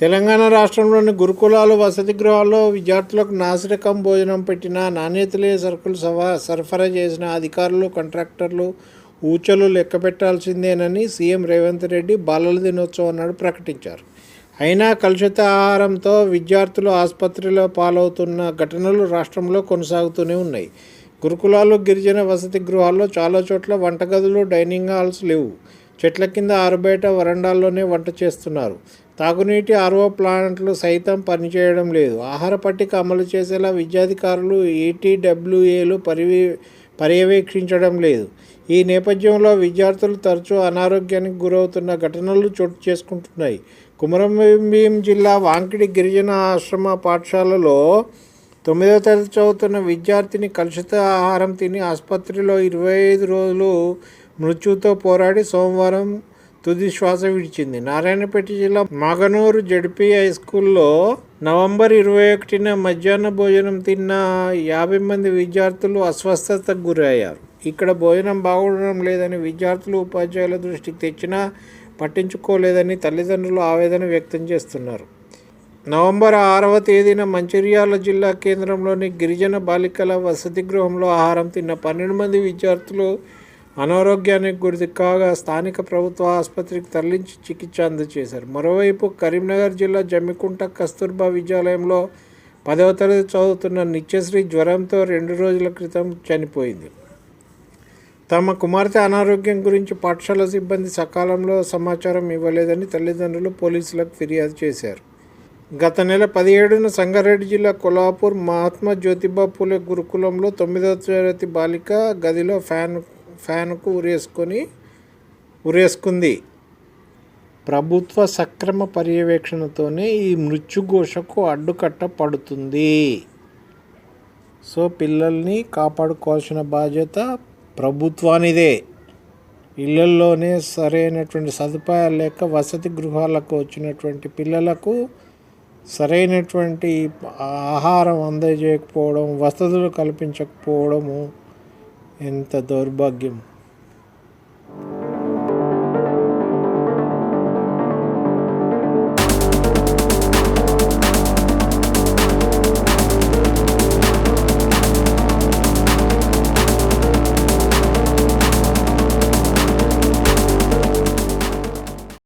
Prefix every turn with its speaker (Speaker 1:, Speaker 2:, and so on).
Speaker 1: తెలంగాణ రాష్ట్రంలోని గురుకులాలు వసతి గృహాల్లో విద్యార్థులకు నాసిరకం భోజనం పెట్టిన నాణ్యతలే సరుకులు సవా సరఫరా చేసిన అధికారులు కాంట్రాక్టర్లు ఊచలు లెక్క పెట్టాల్సిందేనని సీఎం రేవంత్ రెడ్డి బాలల దినోత్సవం నాడు ప్రకటించారు. అయినా కలుషిత ఆహారంతో విద్యార్థులు ఆసుపత్రిలో పాలవుతున్న ఘటనలు రాష్ట్రంలో కొనసాగుతూనే ఉన్నాయి. గురుకులాలు గిరిజన వసతి గృహాల్లో చాలా చోట్ల వంటగదులు డైనింగ్ హాల్స్ లేవు. చెట్ల కింద ఆరుబయట వరండాల్లోనే వంట చేస్తున్నారు. తాగునీటి ఆర్ఓ ప్లాంట్లు సైతం పనిచేయడం లేదు. ఆహార పట్టిక అమలు చేసేలా విద్యాధికారులు ఈటీడబ్ల్యూఏలు పరివి పర్యవేక్షించడం లేదు. ఈ నేపథ్యంలో విద్యార్థులు తరచూ అనారోగ్యానికి గురవుతున్న ఘటనలు చోటు చేసుకుంటున్నాయి. కుమరంభీం జిల్లా వాంకిడి గిరిజన ఆశ్రమ పాఠశాలలో తొమ్మిదవ తరగతి చదువుతున్న విద్యార్థిని కలుషిత ఆహారం తిని ఆసుపత్రిలో ఇరవై ఐదు రోజులు మృత్యుతో పోరాడి సోమవారం తుది శ్వాస విడిచింది. నారాయణపేట జిల్లా మాగనూరు జడ్పీ హై స్కూల్లో నవంబర్ ఇరవై ఒకటిన మధ్యాహ్న భోజనం తిన్న యాభై మంది విద్యార్థులు అస్వస్థతకు గురయ్యారు. ఇక్కడ భోజనం బాగుండడం లేదని విద్యార్థులు ఉపాధ్యాయుల దృష్టికి తెచ్చినా పట్టించుకోలేదని తల్లిదండ్రులు ఆవేదన వ్యక్తం చేస్తున్నారు. నవంబర్ ఆరవ తేదీన మంచిర్యాల జిల్లా కేంద్రంలోని గిరిజన బాలికల వసతి గృహంలో ఆహారం తిన్న పన్నెండు మంది విద్యార్థులు అనారోగ్యానికి గురి కాగా స్థానిక ప్రభుత్వ ఆసుపత్రికి తరలించి చికిత్స అందజేశారు. మరోవైపు కరీంనగర్ జిల్లా జమ్మికుంట కస్తూర్బా విద్యాలయంలో పదవ తరగతి చదువుతున్న నిత్యశ్రీ జ్వరంతో రెండు రోజుల క్రితం చనిపోయింది. తమ కుమార్తె అనారోగ్యం గురించి పాఠశాల సిబ్బంది సకాలంలో సమాచారం ఇవ్వలేదని తల్లిదండ్రులు పోలీసులకు ఫిర్యాదు చేశారు. గత నెల పదిహేడున సంగారెడ్డి జిల్లా కొల్హాపూర్ మహాత్మా జ్యోతిబా పూలే గురుకులంలో తొమ్మిదవ తరగతి బాలిక గదిలో ఫ్యాన్ ఫ్యాన్కు ఉరేసుకొని ఉరేసుకుంది. ప్రభుత్వ సక్రమ పర్యవేక్షణతోనే ఈ మృత్యుఘోషకు అడ్డుకట్ట పడుతుంది. సో పిల్లల్ని కాపాడుకోవాల్సిన బాధ్యత ప్రభుత్వానిదే. ఇళ్ళల్లోనే సరైనటువంటి సదుపాయాలు లేక వసతి గృహాలకు వచ్చినటువంటి పిల్లలకు సరైనటువంటి ఆహారం అందజేయకపోవడం వసతులు కల్పించకపోవడము ఎంత దౌర్భాగ్యం